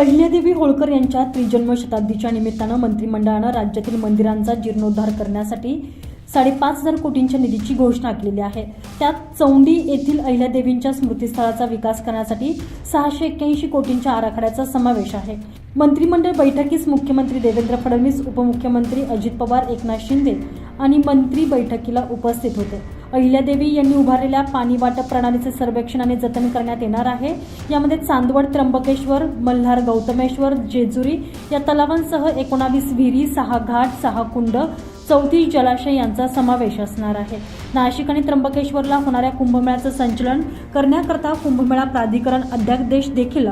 अहिल्यादेवी होळकर यांच्या त्रिजन्म शताब्दीच्या निमित्तानं मंत्रिमंडळानं राज्यातील मंदिरांचा जीर्णोद्धार करण्यासाठी साडेपाच हजार कोटींच्या निधीची घोषणा केलेली आहे. त्यात चौंडी येथील अहिल्यादेवींच्या स्मृतीस्थळाचा विकास करण्यासाठी सहाशे एक्क्याऐंशी कोटींच्या आराखड्याचा समावेश आहे. मंत्रिमंडळ बैठकीस मुख्यमंत्री देवेंद्र फडणवीस उपमुख्यमंत्री अजित पवार एकनाथ शिंदे आणि मंत्री बैठकीला उपस्थित होते. अहिल्यादेवी यांनी उभारलेल्या पाणी वाटप प्रणालीचे सर्वेक्षण आणि जतन करण्यात येणार आहे. यामध्ये चांदवड त्र्यंबकेश्वर मल्हार गौतमेश्वर जेजुरी या तलावांसह एकोणावीस विहिरी सहा घाट सहा कुंड चौतीस जलाशय यांचा समावेश असणार आहे. नाशिक आणि त्र्यंबकेश्वरला होणाऱ्या कुंभमेळ्याचं संचलन करण्याकरता कुंभमेळा प्राधिकरण अध्यादेश देखील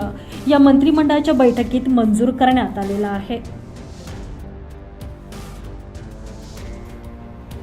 या मंत्रिमंडळाच्या बैठकीत मंजूर करण्यात आलेला आहे.